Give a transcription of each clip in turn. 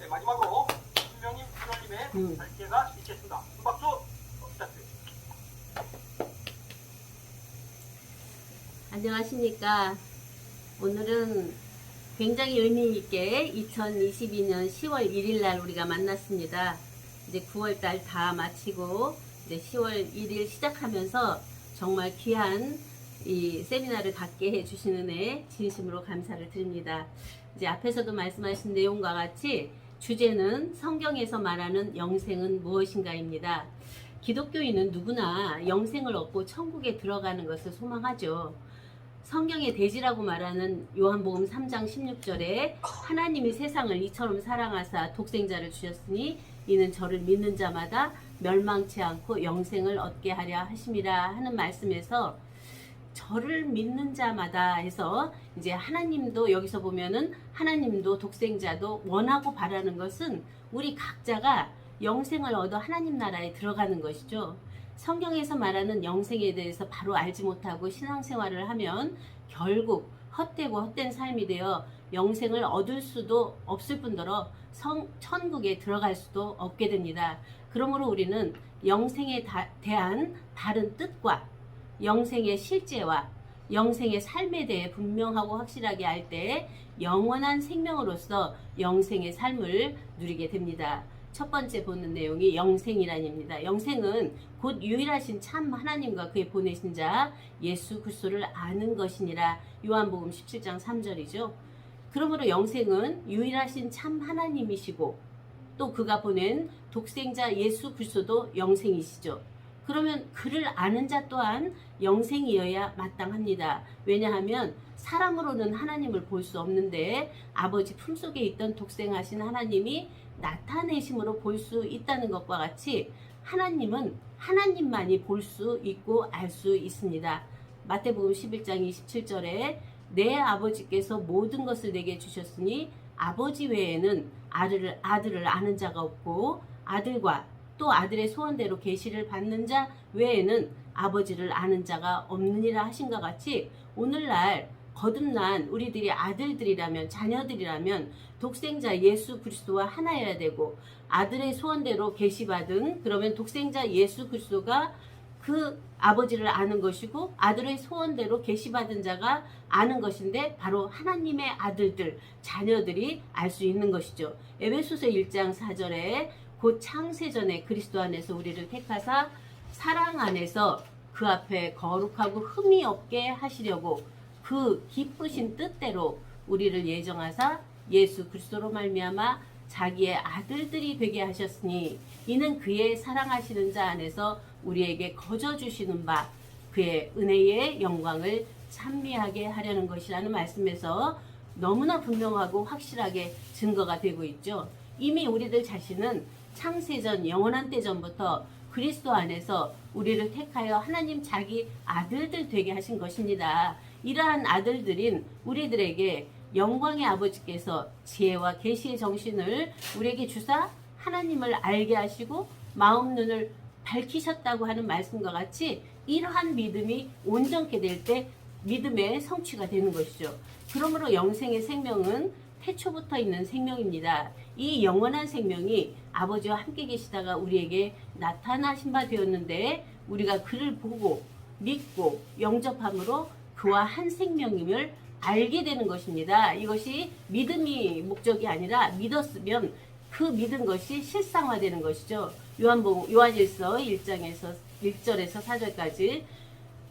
네, 마지막으로 김명희 부장님의 음. 발제가 있겠습니다. 큰 박수 부탁드립니다. 안녕하십니까. 오늘은 굉장히 의미 있게 2022년 10월 1일 날 우리가 만났습니다. 이제 9월 달 다 마치고 이제 10월 1일 시작하면서 정말 귀한 이 세미나를 갖게 해 주시는 애 진심으로 감사를 드립니다. 이제 앞에서도 말씀하신 내용과 같이 주제는 성경에서 말하는 영생은 무엇인가입니다. 기독교인은 누구나 영생을 얻고 천국에 들어가는 것을 소망하죠. 성경의 대지라고 말하는 요한복음 3장 16절에 하나님이 세상을 이처럼 사랑하사 독생자를 주셨으니 이는 저를 믿는 자마다 멸망치 않고 영생을 얻게 하려 하심이라 하는 말씀에서 저를 믿는 자마다 해서 이제 하나님도 여기서 보면은 하나님도 독생자도 원하고 바라는 것은 우리 각자가 영생을 얻어 하나님 나라에 들어가는 것이죠. 성경에서 말하는 영생에 대해서 바로 알지 못하고 신앙생활을 하면 결국 헛되고 헛된 삶이 되어 영생을 얻을 수도 없을 뿐더러 성, 천국에 들어갈 수도 없게 됩니다. 그러므로 우리는 영생에 다- 대한 바른 뜻과 영생의 실제와 영생의 삶에 대해 분명하고 확실하게 알 때 영원한 생명으로서 영생의 삶을 누리게 됩니다. 첫 번째 보는 내용이 영생이란입니다. 영생은 곧 유일하신 참 하나님과 그의 보내신 자 예수 그리스도를 아는 것이니라 요한복음 17장 3절이죠. 그러므로 영생은 유일하신 참 하나님이시고 또 그가 보낸 독생자 예수 그리스도도 영생이시죠. 그러면 그를 아는 자 또한 영생이어야 마땅합니다. 왜냐하면 사람으로는 하나님을 볼 수 없는데 아버지 품속에 있던 독생하신 하나님이 나타내심으로 볼 수 있다는 것과 같이 하나님은 하나님만이 볼 수 있고 알 수 있습니다. 마태복음 11장 27절에 내 아버지께서 모든 것을 내게 주셨으니 아버지 외에는 아들을 아들을 아는 자가 없고 아들과 또 아들의 소원대로 계시를 받는 자 외에는 아버지를 아는 자가 없느니라 하신 것 같이 오늘날 거듭난 우리들이 아들들이라면 자녀들이라면 독생자 예수 그리스도와 하나여야 되고 아들의 소원대로 계시받은 그러면 독생자 예수 그리스도가 그 아버지를 아는 것이고 아들의 소원대로 계시받은 자가 아는 것인데 바로 하나님의 아들들 자녀들이 알 수 있는 것이죠. 에베소서 1장 4절에 곧 창세전에 그리스도 안에서 우리를 택하사 사랑 안에서 그 앞에 거룩하고 흠이 없게 하시려고 그 기쁘신 뜻대로 우리를 예정하사 예수 그리스도로 말미암아 자기의 아들들이 되게 하셨으니 이는 그의 사랑하시는 자 안에서 우리에게 거저 주시는 바 그의 은혜의 영광을 찬미하게 하려는 것이라는 말씀에서 너무나 분명하고 확실하게 증거가 되고 있죠. 이미 우리들 자신은 창세전 영원한 때 전부터 그리스도 안에서 우리를 택하여 하나님 자기 아들들 되게 하신 것입니다. 이러한 아들들인 우리들에게 영광의 아버지께서 지혜와 계시의 정신을 우리에게 주사 하나님을 알게 하시고 마음 눈을 밝히셨다고 하는 말씀과 같이 이러한 믿음이 온전케 될 때 믿음의 성취가 되는 것이죠. 그러므로 영생의 생명은 태초부터 있는 생명입니다. 이 영원한 생명이 아버지와 함께 계시다가 우리에게 나타나신 바 되었는데 우리가 그를 보고 믿고 영접함으로 그와 한 생명임을 알게 되는 것입니다. 이것이 믿음이 목적이 아니라 믿었으면 그 믿은 것이 실상화되는 것이죠. 요한복음 요한일서 1장에서 1절에서 4절까지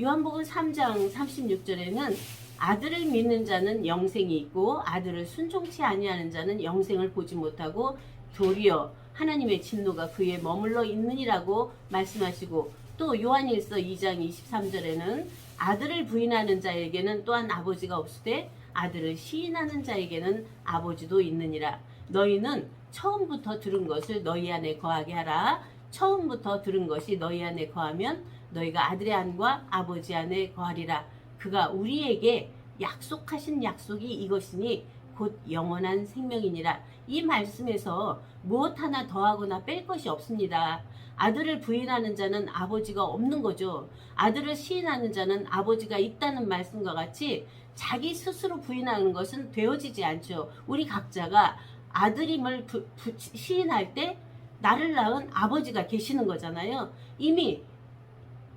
요한복음 3장 36절에는 아들을 믿는 자는 영생이 있고 아들을 순종치 아니하는 자는 영생을 보지 못하고 도리어 하나님의 진노가 그에 머물러 있느니라고 말씀하시고 또 요한일서 2장 23절에는 아들을 부인하는 자에게는 또한 아버지가 없으되 아들을 시인하는 자에게는 아버지도 있느니라. 너희는 처음부터 들은 것을 너희 안에 거하게 하라. 처음부터 들은 것이 너희 안에 거하면 너희가 아들의 안과 아버지 안에 거하리라 그가 우리에게 약속하신 약속이 이것이니 곧 영원한 생명이니라. 이 말씀에서 무엇 하나 더하거나 뺄 것이 없습니다. 아들을 부인하는 자는 아버지가 없는 거죠. 아들을 시인하는 자는 아버지가 있다는 말씀과 같이 자기 스스로 부인하는 것은 되어지지 않죠. 우리 각자가 아들임을 부- 부- 시인할 때 나를 낳은 아버지가 계시는 거잖아요. 이미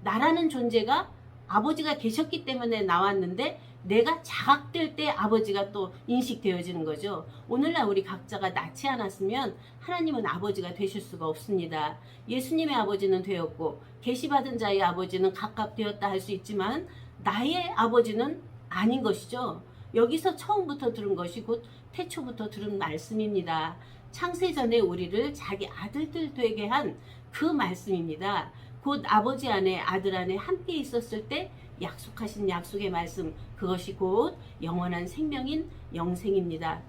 나라는 존재가 아버지가 계셨기 때문에 나왔는데 내가 자각될 때 아버지가 또 인식되어지는 거죠. 오늘날 우리 각자가 낳지 않았으면 하나님은 아버지가 되실 수가 없습니다. 예수님의 아버지는 되었고 계시받은 자의 아버지는 각각 되었다 할 수 있지만 나의 아버지는 아닌 것이죠. 여기서 처음부터 들은 것이 곧 태초부터 들은 말씀입니다. 창세전에 우리를 자기 아들들 되게 한 그 말씀입니다. 곧 아버지 안에 아들 안에 함께 있었을 때 약속하신 약속의 말씀 그것이 곧 영원한 생명인 영생입니다.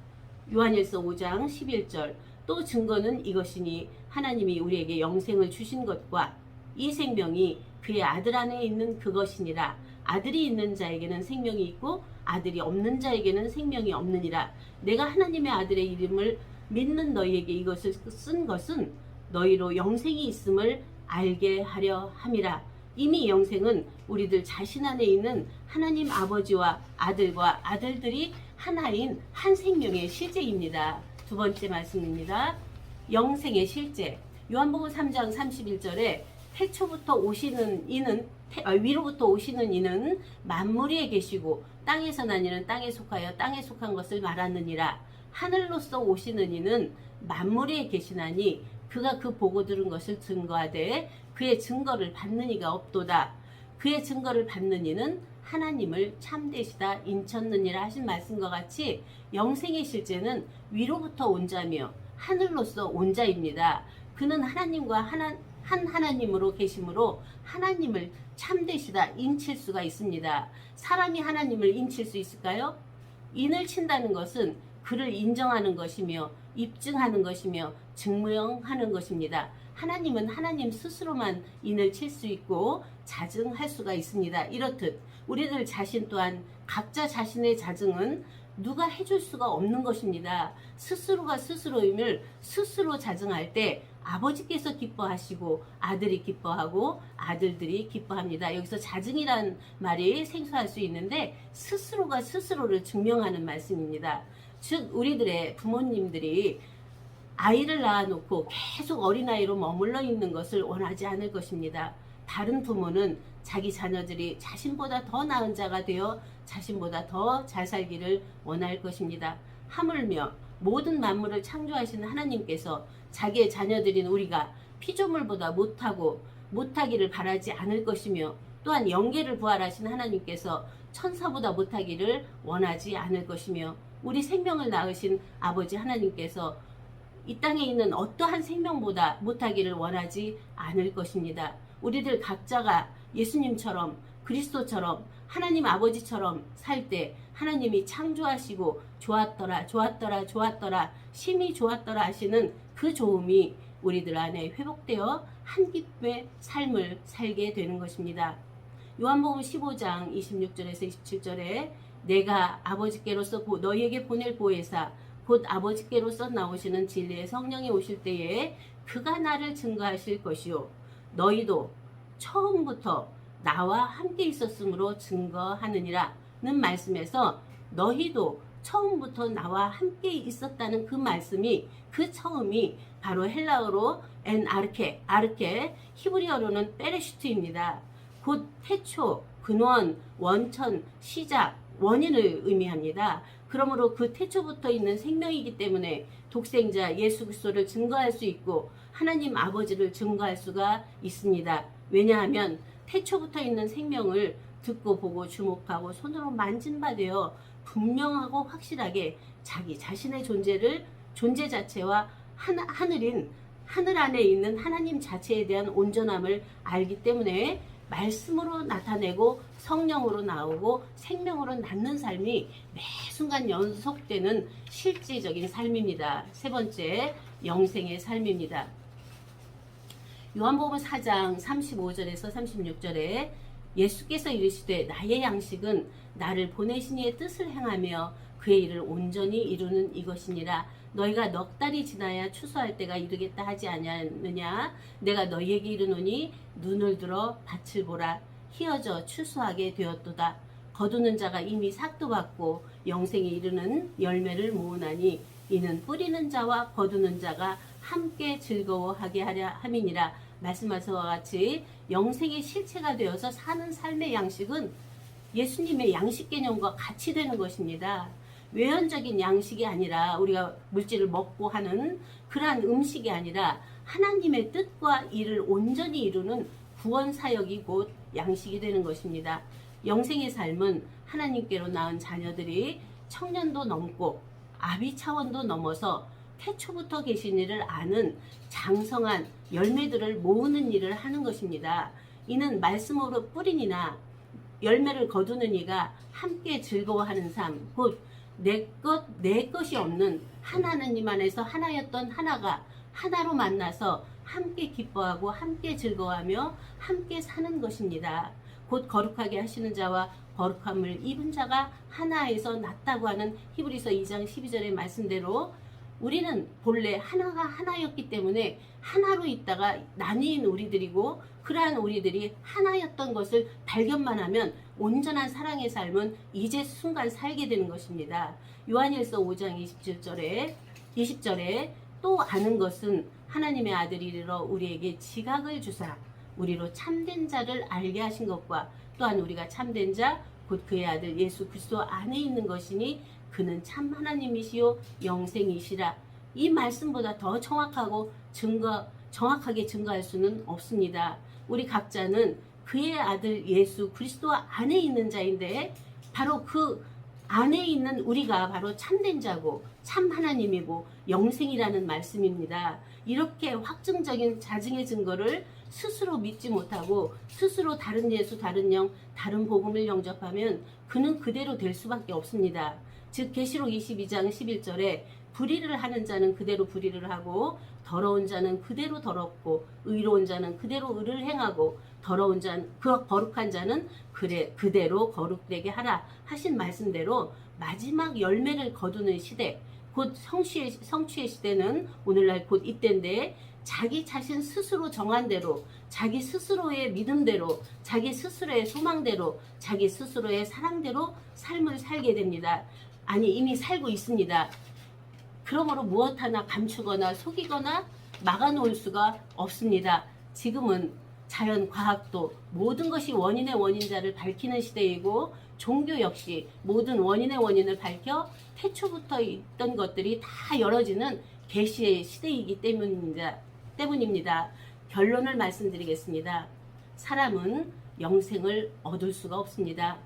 요한일서 5장 11절 또 증거는 이것이니 하나님이 우리에게 영생을 주신 것과 이 생명이 그의 아들 안에 있는 그것이니라 아들이 있는 자에게는 생명이 있고 아들이 없는 자에게는 생명이 없느니라 내가 하나님의 아들의 이름을 믿는 너희에게 이것을 쓴 것은 너희로 영생이 있음을 알게 하려 함이라 이미 영생은 우리들 자신 안에 있는 하나님 아버지와 아들과 아들들이 하나인 한 생명의 실제입니다. 두 번째 말씀입니다. 영생의 실제. 요한복음 3장 31절에 태초부터 오시는 이는 태- 아, 위로부터 오시는 이는 만물 위에 계시고 땅에서 난 이는 땅에 속하여 땅에 속한 것을 말하느니라. 하늘로서 오시는 이는 만물 위에 계시나니 그가 그 보고 들은 것을 증거하되 그의 증거를 받는 이가 없도다. 그의 증거를 받는 이는 하나님을 참되시다 인쳤느니라 하신 말씀과 같이 영생의 실제는 위로부터 온 자며 하늘로서 온 자입니다. 그는 하나님과 하나, 한 하나님으로 계심으로 하나님을 참되시다 인칠 수가 있습니다. 사람이 하나님을 인칠 수 있을까요? 인을 친다는 것은 그를 인정하는 것이며 입증하는 것이며 증명하는 것입니다. 하나님은 하나님 스스로만 인을 칠 수 있고 자증할 수가 있습니다. 이렇듯 우리들 자신 또한 각자 자신의 자증은 누가 해줄 수가 없는 것입니다. 스스로가 스스로임을 스스로 자증할 때 아버지께서 기뻐하시고 아들이 기뻐하고 아들들이 기뻐합니다. 여기서 자증이란 말이 생소할 수 있는데 스스로가 스스로를 증명하는 말씀입니다. 즉 우리들의 부모님들이 아이를 낳아놓고 계속 어린아이로 머물러 있는 것을 원하지 않을 것입니다. 다른 부모는 자기 자녀들이 자신보다 더 나은 자가 되어 자신보다 더 잘 살기를 원할 것입니다. 하물며 모든 만물을 창조하신 하나님께서 자기의 자녀들인 우리가 피조물보다 못하고 못하기를 바라지 않을 것이며 또한 영계를 부활하신 하나님께서 천사보다 못하기를 원하지 않을 것이며 우리 생명을 낳으신 아버지 하나님께서 이 땅에 있는 어떠한 생명보다 못하기를 원하지 않을 것입니다. 우리들 각자가 예수님처럼 그리스도처럼 하나님 아버지처럼 살 때 하나님이 창조하시고 좋았더라 좋았더라 좋았더라 심히 좋았더라 하시는 그 좋음이 우리들 안에 회복되어 한 기쁨의 삶을 살게 되는 것입니다. 요한복음 15장 26절에서 27절에 내가 아버지께로서 보- 너희에게 보낼 보혜사 곧 아버지께로서 나오시는 진리의 성령이 오실 때에 그가 나를 증거하실 것이요 너희도 처음부터 나와 함께 있었으므로 증거하느니라는 말씀에서 너희도 처음부터 나와 함께 있었다는 그 말씀이 그 처음이 바로 헬라어로 엔 아르케 아르케 히브리어로는 페레슈트입니다. 곧 태초, 근원, 원천, 시작, 원인을 의미합니다. 그러므로 그 태초부터 있는 생명이기 때문에 독생자 예수 그리스도를 증거할 수 있고 하나님 아버지를 증거할 수가 있습니다. 왜냐하면 태초부터 있는 생명을 듣고 보고 주목하고 손으로 만진 바 되어 분명하고 확실하게 자기 자신의 존재를 존재 자체와 한, 하늘인 하늘 안에 있는 하나님 자체에 대한 온전함을 알기 때문에 말씀으로 나타내고 성령으로 나오고 생명으로 낳는 삶이 매 순간 연속되는 실질적인 삶입니다. 세 번째, 영생의 삶입니다. 요한복음 4장 35절에서 36절에 예수께서 이르시되 나의 양식은 나를 보내신 이의 뜻을 행하며 그의 일을 온전히 이루는 이것이니라. 너희가 넉 달이 지나야 추수할 때가 이르겠다 하지 아니하느냐? 내가 너희에게 이르노니 눈을 들어 밭을 보라. 희어져 추수하게 되었도다. 거두는 자가 이미 삭도 받고 영생에 이르는 열매를 모으나니 이는 뿌리는 자와 거두는 자가 함께 즐거워하게 하려 함이니라. 말씀하셔와 같이 영생의 실체가 되어서 사는 삶의 양식은 예수님의 양식 개념과 같이 되는 것입니다. 외연적인 양식이 아니라 우리가 물질을 먹고 하는 그러한 음식이 아니라 하나님의 뜻과 일을 온전히 이루는 구원 사역이 곧 양식이 되는 것입니다. 영생의 삶은 하나님께로 낳은 자녀들이 청년도 넘고 아비 차원도 넘어서 태초부터 계신 일을 아는 장성한 열매들을 모으는 일을 하는 것입니다. 이는 말씀으로 뿌리니나 열매를 거두는 이가 함께 즐거워하는 삶, 곧 내 것, 내 것이 없는 하나님 안에서 하나였던 하나가 하나로 만나서 함께 기뻐하고 함께 즐거워하며 함께 사는 것입니다. 곧 거룩하게 하시는 자와 거룩함을 입은 자가 하나에서 낫다고 하는 히브리서 2장 12절의 말씀대로 우리는 본래 하나가 하나였기 때문에 하나로 있다가 나뉘인 우리들이고 그러한 우리들이 하나였던 것을 발견만 하면 온전한 사랑의 삶은 이제 순간 살게 되는 것입니다. 요한일서 5장 27절에 20절에 또 아는 것은 하나님의 아들이러 우리에게 지각을 주사 우리로 참된 자를 알게 하신 것과 또한 우리가 참된 자 곧 그의 아들 예수 그리스도 안에 있는 것이니 그는 참 하나님이시요 영생이시라 이 말씀보다 더 정확하고 증거 정확하게 증거할 수는 없습니다. 우리 각자는 그의 아들 예수 그리스도 안에 있는 자인데 바로 그 안에 있는 우리가 바로 참된 자고 참 하나님이고 영생이라는 말씀입니다. 이렇게 확증적인 자증의 증거를 스스로 믿지 못하고 스스로 다른 예수, 다른 영, 다른 복음을 영접하면 그는 그대로 될 수밖에 없습니다. 즉 계시록 22장 11절에 불의를 하는 자는 그대로 불의를 하고 더러운 자는 그대로 더럽고 의로운 자는 그대로 의를 행하고 더러운 자는 그 거룩한 자는 그래 그대로 거룩되게 하라 하신 말씀대로 마지막 열매를 거두는 시대 곧 성취의 성취의 시대는 오늘날 곧 이때인데 자기 자신 스스로 정한 대로 자기 스스로의 믿음대로 자기 스스로의 소망대로 자기 스스로의 사랑대로 삶을 살게 됩니다. 아니 이미 살고 있습니다. 그러므로 무엇 하나 감추거나 속이거나 막아놓을 수가 없습니다. 지금은 자연 과학도 모든 것이 원인의 원인자를 밝히는 시대이고 종교 역시 모든 원인의 원인을 밝혀 태초부터 있던 것들이 다 열어지는 계시의 시대이기 때문입니다. 때문입니다. 결론을 말씀드리겠습니다. 사람은 영생을 얻을 수가 없습니다.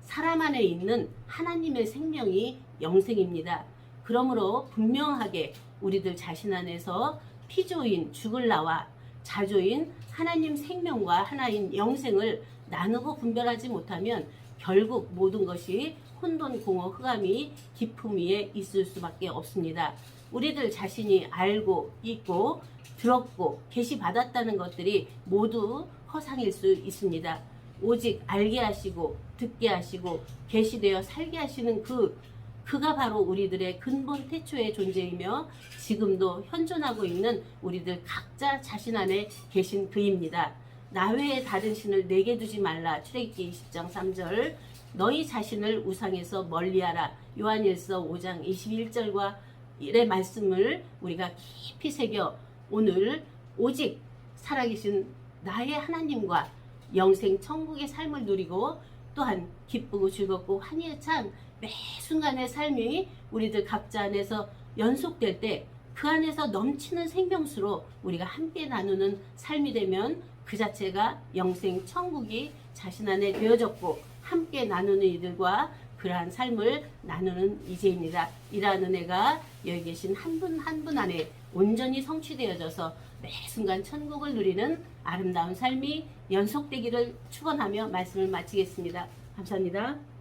사람 안에 있는 하나님의 생명이 영생입니다. 그러므로 분명하게 우리들 자신 안에서 피조인 죽을 나와 자조인 하나님 생명과 하나인 영생을 나누고 분별하지 못하면 결국 모든 것이 혼돈, 공허, 흑암이 깊음 위에 있을 수밖에 없습니다. 우리들 자신이 알고 있고 들었고 계시 받았다는 것들이 모두 허상일 수 있습니다. 오직 알게 하시고 듣게 하시고 계시되어 살게 하시는 그 그가 바로 우리들의 근본 태초의 존재이며 지금도 현존하고 있는 우리들 각자 자신 안에 계신 그입니다. 나 외에 다른 신을 내게 두지 말라. 출애굽기 20장 3절. 너희 자신을 우상에서 멀리하라. 요한일서 5장 21절과 일의 말씀을 우리가 깊이 새겨 오늘 오직 살아계신 나의 하나님과 영생 천국의 삶을 누리고 또한 기쁘고 즐겁고 환희에 찬 매 순간의 삶이 우리들 각자 안에서 연속될 때 그 안에서 넘치는 생명수로 우리가 함께 나누는 삶이 되면 그 자체가 영생 천국이 자신 안에 되어졌고 함께 나누는 이들과 그러한 삶을 나누는 이제입니다. 이러한 은혜가 여기 계신 한 분 한 분 안에 온전히 성취되어져서 매 순간 천국을 누리는 아름다운 삶이 연속되기를 축원하며 말씀을 마치겠습니다. 감사합니다.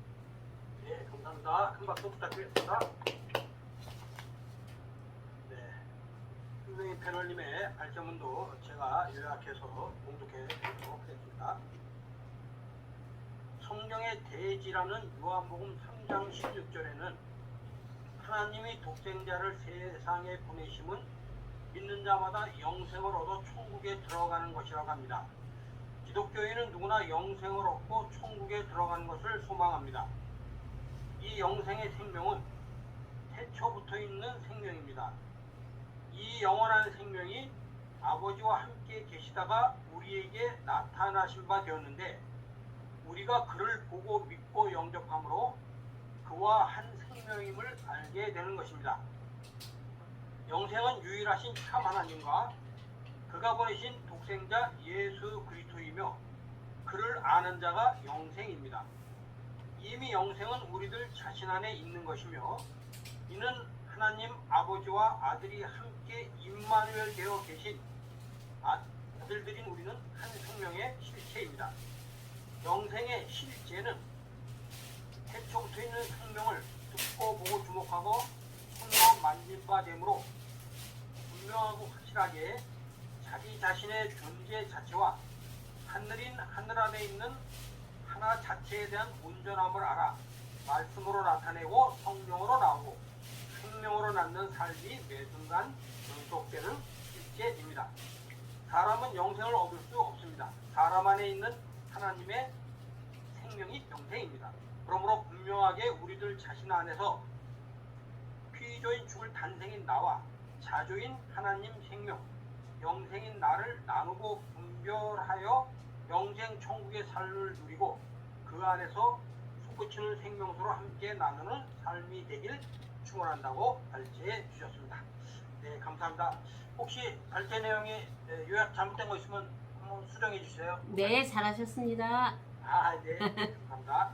네, 감사합니다. 큰 박수 부탁드리겠습니다. 네, 선생님 패널님의 발전문도 제가 요약해서 공독해 드리도록 하겠습니다. 성경의 대지라는 요한복음 3장 16절에는 하나님이 독생자를 세상에 보내심은 믿는 자마다 영생을 얻어 천국에 들어가는 것이라고 합니다. 기독교인은 누구나 영생을 얻고 천국에 들어가는 것을 소망합니다. 이 영생의 생명은 태초부터 있는 생명입니다. 이 영원한 생명이 아버지와 함께 계시다가 우리에게 나타나신 바 되었는데 우리가 그를 보고 믿고 영접함으로 그와 한 생명임을 알게 되는 것입니다. 영생은 유일하신 참 하나님과 그가 보내신 독생자 예수 그리스도이며 그를 아는 자가 영생입니다. 이미 영생은 우리들 자신 안에 있는 것이며 이는 하나님 아버지와 아들이 함께 임마누엘 되어 계신 아들들인 우리는 한 생명의 실체입니다. 영생의 실제는 태초부터 있는 생명을 듣고 보고 주목하고 손으로 만진 바 되므로 분명하고 확실하게 자기 자신의 존재 자체와 하늘인 하늘 안에 있는 하나 자체에 대한 온전함을 알아 말씀으로 나타내고 성령으로 나오고 생명으로 낳는 삶이 매 순간 연속되는 실제입니다. 사람은 영생을 얻을 수 없습니다. 사람 안에 있는 하나님의 생명이 영생입니다. 그러므로 분명하게 우리들 자신 안에서 피조인 죽을 탄생인 나와 자조인 하나님 생명, 영생인 나를 나누고 분별하여 영생 천국의 삶을 누리고 그 안에서 솟구치는 생명수로 함께 나누는 삶이 되길 축원한다고 발제해 주셨습니다. 네, 감사합니다. 혹시 발제 내용이 네, 요약 잘못된 거 있으면 한번 수정해 주세요. 네, 잘하셨습니다. 아, 네, 감사합니다.